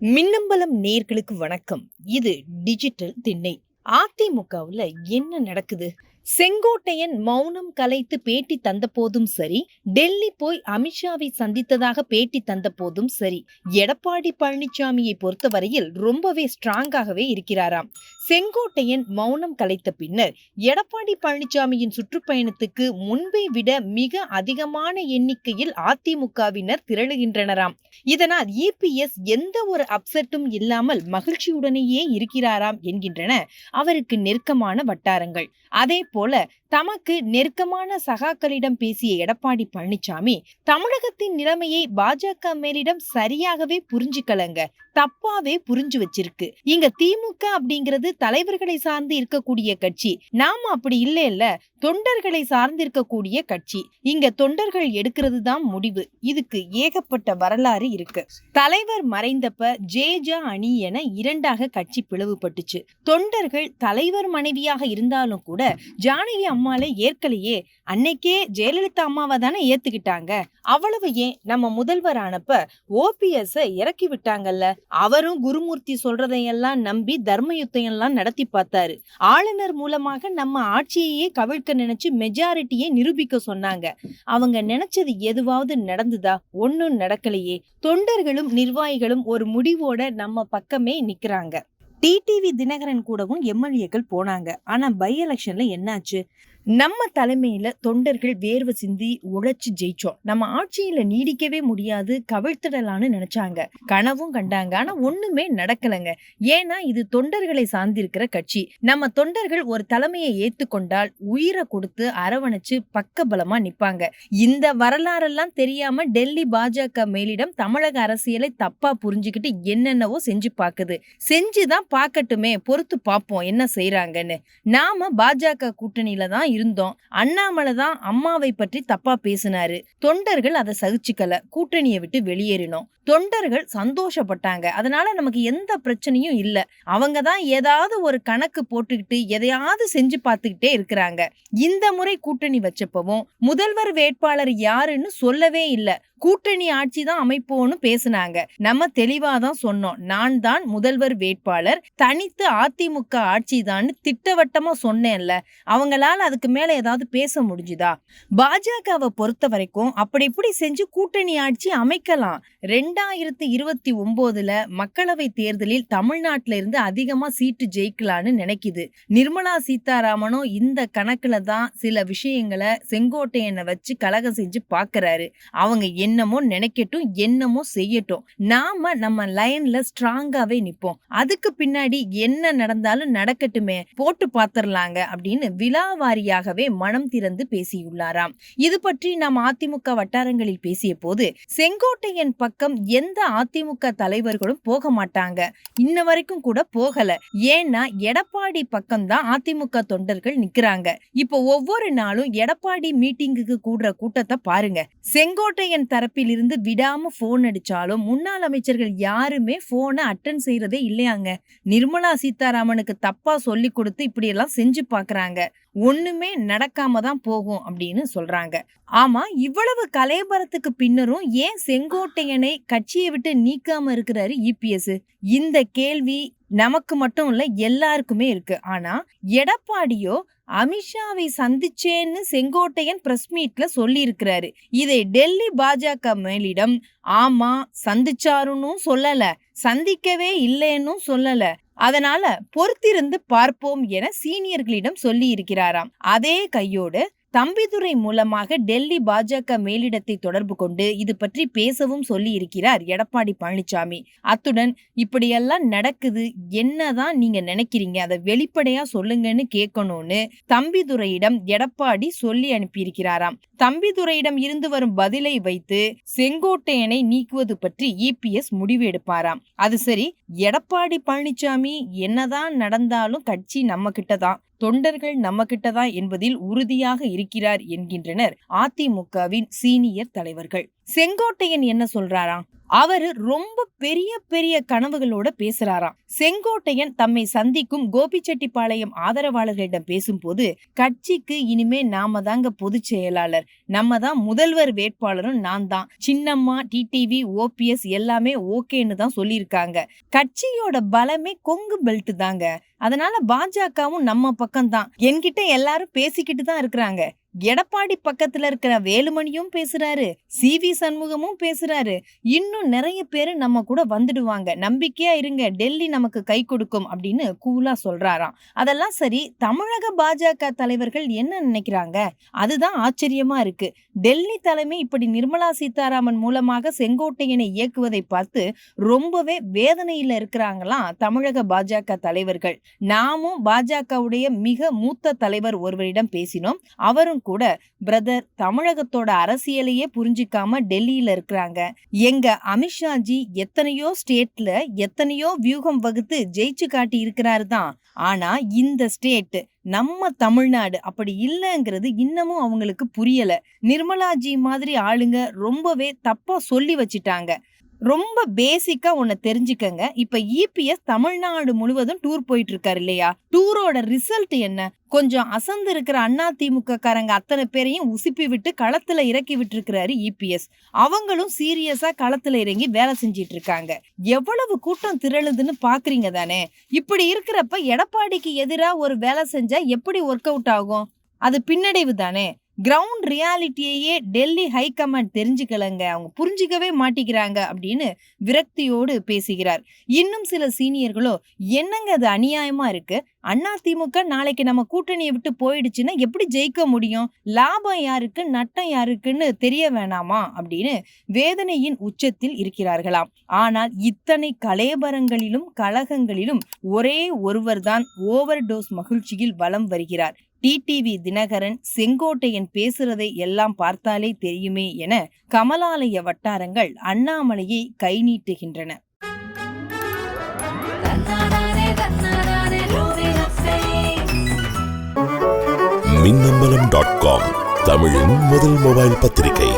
மின்னம்பலம் நேர்களுக்கு வணக்கம். இது டிஜிட்டல் திண்ணை. அதிமுகவுல என்ன நடக்குது? செங்கோட்டையன் மௌனம் கலைத்து பேட்டி தந்த போதும் சரி டெல்லி போய் அமித்ஷாவை சந்தித்ததாக பேட்டி தந்த போதும் சரி எடப்பாடி பழனிசாமியை பொறுத்தவரையில் ரொம்பவே ஸ்ட்ராங்காகவே இருக்கிறாராம். செங்கோட்டையன் மௌனம் கலைத்த பின்னர் எடப்பாடி பழனிசாமியின் சுற்றுப்பயணத்துக்கு முன்பை விட மிக அதிகமான எண்ணிக்கையில் அதிமுகவினர் திரளுகின்றனராம். இதனால் இபிஎஸ் எந்த ஒரு அப்செட்டும் இல்லாமல் மகிழ்ச்சியுடனேயே இருக்கிறாராம் என்கின்றன அவருக்கு நெருக்கமான வட்டாரங்கள். அதே போல் போல தமக்கு நெருக்கமான சகாக்களிடம் பேசிய எடப்பாடி பழனிசாமி தமிழகத்தின் நிலைமையை பாஜக மேலிடம் சரியாகவே புரிஞ்சுக்கலங்க. தப்பாவே புரிஞ்சு வச்சிருக்கு. இங்க திமுக அப்படிங்கிறது தலைவர்களை சார்ந்து இருக்கக்கூடிய கட்சி. நாம அப்படி இல்ல இல்ல தொண்டர்களை சார்ந்து இருக்கக்கூடிய கட்சி. இங்க தொண்டர்கள் எடுக்கிறது தான் முடிவு. இதுக்கு ஏகப்பட்ட வரலாறு இருக்கு. தலைவர் மறைந்தப்ப ஜேஜா அணி என இரண்டாக கட்சி பிளவுபட்டுச்சு. தொண்டர்கள் தலைவர் மனைவியாக இருந்தாலும் கூட ஜானகி அம்மால ஏற்கலையே அன்னைக்கே ஜெயலலிதா அம்மாவை தானே ஏத்துக்கிட்டாங்க. அவ்வளவு ஏன் நம்ம முதல்வரானப்ப ஓபிஎஸ் இறக்கி விட்டாங்கல்ல? அவரும் குருமூர்த்தி சொல்றதையெல்லாம் நம்பி தர்ம யுத்தம் நடத்தி பார்த்தாரு. ஆளுநர் மூலமாக நம்ம ஆட்சியையே கவிழ்க்க நினைச்சு மெஜாரிட்டியை நிரூபிக்க சொன்னாங்க. அவங்க நினைச்சது எதுவாவது நடந்துதா? ஒன்னும் நடக்கலையே. தொண்டர்களும் நிர்வாகிகளும் ஒரு முடிவோட நம்ம பக்கமே நிக்கிறாங்க. டிடிவி தினகரன் கூடவும் எம்எல்ஏக்கள் போனாங்க. ஆனா பை எலெக்ஷன்ல என்னாச்சு? நம்ம தலைமையில தொண்டர்கள் வேர்வை சிந்தி உழைச்சு ஜெயிச்சோம். நம்ம ஆட்சியில நீடிக்கவே முடியாது கவிழ்த்திடலான்னு நினைச்சாங்க. கனவும் கண்டாங்க. ஆனா ஒண்ணுமே நடக்கலங்க. ஏன்னா இது தொண்டர்களை சார்ந்திருக்கிற கட்சி. நம்ம தொண்டர்கள் ஒரு தலைமையை ஏத்துக்கொண்டால் உயிரை கொடுத்து அரவணைச்சு பக்கபலமா நிப்பாங்க. இந்த வரலாறெல்லாம் தெரியாம டெல்லி பாஜக மேலிடம் தமிழக அரசியலை தப்பா புரிஞ்சுக்கிட்டு என்னென்னவோ செஞ்சு பாக்குது. செஞ்சுதான் பார்க்கட்டுமே பொறுத்து பார்ப்போம் என்ன செய்யறாங்கன்னு நாம பாஜக கூட்டணியில தான் இருந்தோம். அண்ணாமலை தான் அம்மாவை பற்றி தப்பா பேசினாரு. தொண்டர்கள் அதை சகிச்சுக்கல. கூட்டணியை விட்டு வெளியேறினோம். தொண்டர்கள் சந்தோஷப்பட்டாங்க. அதனால நமக்கு எந்த பிரச்சனையும் இல்ல. அவங்க தான் ஏதாவது ஒரு கணக்கு போட்டுக்கிட்டு எதையாவது செஞ்சு பார்த்துக்கிட்டே இருக்கிறாங்க. இந்த முறை கூட்டணி வச்சப்பவும் முதல்வர் வேட்பாளர் யாருன்னு சொல்லவே இல்லை. கூட்டணி ஆட்சி தான் அமைப்போம்னு பேசுனாங்க. நம்ம தெளிவா தான் சொன்னோம். நான் தான் முதல்வர் வேட்பாளர். தனித்து அதிமுக ஆட்சி தான் திட்டவட்டமா சொன்னேன்ல. அவங்களால அதுக்கு மேல ஏதாவது பேச முடிஞ்சுதா? பாஜகவை பொறுத்த வரைக்கும் அப்படி இப்படி செஞ்சு கூட்டணி ஆட்சி அமைக்கலாம். ரெண்டாயிரத்தி இருபத்தி ஒன்பதுல மக்களவை தேர்தலில் தமிழ்நாட்டுல இருந்து அதிகமா சீட்டு ஜெயிக்கலான்னு நினைக்குது. நிர்மலா சீதாராமனும் இந்த கணக்குல தான் சில விஷயங்களை செங்கோட்டையனை வச்சு கலகம் செஞ்சு பாக்குறாரு. அவங்க என்னமோ நினைக்கட்டும் என்னமோ செய்யட்டும். நாம நம்ம லைன்ல ஸ்ட்ராங்காவே நிப்போம். அதுக்கு பின்னாடி என்ன நடந்தாலும் நடக்கட்டுமே போட்டு பாத்திரலாங்க அப்படின்னு விழாவாரியாகவே மனம் திறந்து பேசியுள்ளாராம். இது பற்றி நாம் அதிமுக வட்டாரங்களில் பேசிய போது செங்கோட்டையன் பக்கம் எந்த அதிமுக தலைவர்களும் போக மாட்டாங்க. இன்ன வரைக்கும் கூட போகல. ஏன்னா எடப்பாடி பக்கம் தான் அதிமுக தொண்டர்கள் நிக்கிறாங்க. இப்போ ஒவ்வொரு நாளும் எடப்பாடி மீட்டிங்குக்கு கூடுற கூட்டத்தை பாருங்க. செங்கோட்டையன் தரப்பிலிருந்து விடாம போன் அடிச்சாலும் முன்னாள் அமைச்சர்கள் யாருமே போனை அட்டன் செய்யறதே இல்லையாங்க. நிர்மலா சீதாராமனுக்கு தப்பா சொல்லி கொடுத்து இப்படியெல்லாம் செஞ்சு பாக்குறாங்க. ஒண்ணுமே நடக்காம தான் போகும் அப்படின்னு சொல்றாங்க. ஆமா இவ்வளவு கலையபரத்துக்கு பின்னரும் ஏன் செங்கோட்டையனை கட்சியை விட்டு நீக்காம இருக்கிறாரு இபிஎஸ் இந்த கேள்வி நமக்கு மட்டும் இல்ல எல்லாருக்குமே இருக்கு. ஆனா எடப்பாடியோ அமித்ஷாவை சந்திச்சேன்னு செங்கோட்டையன் பிரஸ் மீட்ல சொல்லியிருக்கிறாரு. இதை டெல்லி பாஜக மேலிடம் ஆமா சந்திச்சாருன்னு சொல்லல சந்திக்கவே இல்லைன்னு சொல்லல. அதனால பொறுத்திருந்து பார்ப்போம் என சீனியர்களிடம் சொல்லி இருக்கிறாராம் அதே கையோடு தம்பிதுரை மூலமாக டெல்லி பாஜக மேலிடத்தை தொடர்பு கொண்டு இது பற்றி பேசவும் சொல்லி இருக்கிறார் எடப்பாடி பழனிசாமி. அத்துடன் இப்படியெல்லாம் நடக்குது என்னதான் நீங்க நினைக்கிறீங்க? அதை வெளிப்படையா சொல்லுங்கன்னு கேட்கணும்னு தம்பிதுரையிடம் எடப்பாடி சொல்லி அனுப்பியிருக்கிறாராம். தம்பிதுரையிடம் இருந்து வரும் பதிலை வைத்து செங்கோட்டையனை நீக்குவது பற்றி இபிஎஸ் முடிவு எடுப்பாராம். அது சரி எடப்பாடி பழனிசாமி என்னதான் நடந்தாலும் கட்சி நம்ம கிட்ட தான். தொண்டர்கள் நம்ம கிட்ட தான் என்பதில் உறுதியாக இருக்கிறார் என்கின்றனர். அதிமுகவின் சீனியர் தலைவர்கள். செங்கோட்டையன் என்ன சொல்றாராம் அவரு ரொம்ப பெரிய பெரிய கனவுகளோட பேசுறாராம் செங்கோட்டையன் தம்மை சந்திக்கும் கோபிச்செட்டிப்பாளையம் ஆதரவாளர்களிடம் பேசும்போது கட்சிக்கு இனிமே நாம தாங்க பொதுச் செயலாளர். நம்ம தான் முதல்வர் வேட்பாளரும் நான் தான். சின்னம்மா டிடிவி ஓபிஎஸ் எல்லாமே ஓகேன்னு தான் சொல்லியிருக்காங்க. கட்சியோட பலமே கொங்கு பெல்ட் தாங்க. அதனால பாஜகவும் நம்ம பக்கம் தான் என்கிட்ட எல்லாரும் பேசிக்கிட்டு தான் இருக்கிறாங்க. எடப்பாடி பக்கத்துல இருக்கிற வேலுமணியும் பேசுறாரு சி வி சண்முகமும் பேசுறாரு. இன்னும் நிறைய பேரு நம்ம கூட வந்துடுவாங்க. நம்பிக்கையா இருங்க டெல்லி நமக்கு கை கொடுக்கும் அப்படின்னு கூலா சொல்றாராம். அதெல்லாம் சரி தமிழக பாஜக தலைவர்கள் என்ன நினைக்கிறாங்க? அதுதான் ஆச்சரியமா இருக்கு. டெல்லி தலைமை இப்படி நிர்மலா சீதாராமன் மூலமாக செங்கோட்டையனை இயக்குவதை பார்த்து ரொம்பவே வேதனையில இருக்கிறாங்களாம் தமிழக பாஜக தலைவர்கள். நாமும் பாஜகவுடைய மிக மூத்த தலைவர் ஒருவரிடம் பேசினோம். அவரும் கூட பிரதர் தமிழகத்தோட அரசியலையே புரிஞ்சிக்காம டெல்லியில இருக்கிறாங்க. எங்க அமித்ஷாஜி எத்தனையோ ஸ்டேட்ல எத்தனையோ வியூகம் வகுத்து ஜெயிச்சு காட்டி இருக்கிறாரு தான். ஆனா இந்த ஸ்டேட் நம்ம தமிழ்நாடு அப்படி இல்லைங்கிறது இன்னமும் அவங்களுக்கு புரியல. நிர்மலாஜி மாதிரி ஆளுங்க ரொம்பவே தப்பா சொல்லி வச்சிட்டாங்க. ரொம்ப பேசிக்கா ஒன்னு தெரிஞ்சுக்கங்க. இப்ப இபிஎஸ் தமிழ்நாடு முழுவதும் டூர் போயிட்டு இருக்காரு இல்லையா டூரோட ரிசல்ட் என்ன? கொஞ்சம் அசந்து இருக்கிற அண்ணா திமுக காரங்க அத்தனை பேரையும் உசுப்பி விட்டு களத்துல இறக்கி விட்டுருக்கிறாரு இபிஎஸ் அவங்களும் சீரியஸா களத்துல இறங்கி வேலை செஞ்சிட்டு இருக்காங்க எவ்வளவு கூட்டம் திரளுதுன்னு பாக்குறீங்க தானே? இப்படி இருக்கிறப்ப எடப்பாடிக்கு எதிராக ஒரு வேலை செஞ்சா எப்படி ஒர்க் அவுட் ஆகும்? அது பின்னடைவு தானே? கிரவுண்ட் ரியாலிட்டியையே டெல்லி ஹைகமாண்ட் தெரிஞ்சுக்கலங்க. அவங்க புரிஞ்சிக்கவே மாட்டிக்கிறாங்க அப்படின்னு விரக்தியோடு பேசுகிறார். இன்னும் சில சீனியர்களோ என்னங்க அது அநியாயமா இருக்கு? அண்ணா திமுக நாளைக்கு நம்ம கூட்டணியை விட்டு போயிடுச்சுன்னா எப்படி ஜெயிக்க முடியும்? லாபம் யாருக்கு நட்டம் யாருக்குன்னு தெரிய வேணாமா? அப்படின்னு வேதனையின் உச்சத்தில் இருக்கிறார்களாம். ஆனால் இத்தனை கலேபரங்களிலும் கலகங்களிலும் ஒரே ஒருவர்தான் ஓவர் டோஸ் மகிழ்ச்சியில் வலம் வருகிறார். டிடிவி தினகரன் செங்கோட்டையன் பேசுறதை எல்லாம் பார்த்தாலே தெரியுமே என கமலாலய வட்டாரங்கள் அண்ணாமலையை கை நீட்டுகின்றன. மின்னம்பலம் டாட் காம் தமிழின் முதல் மொபைல் பத்திரிகை.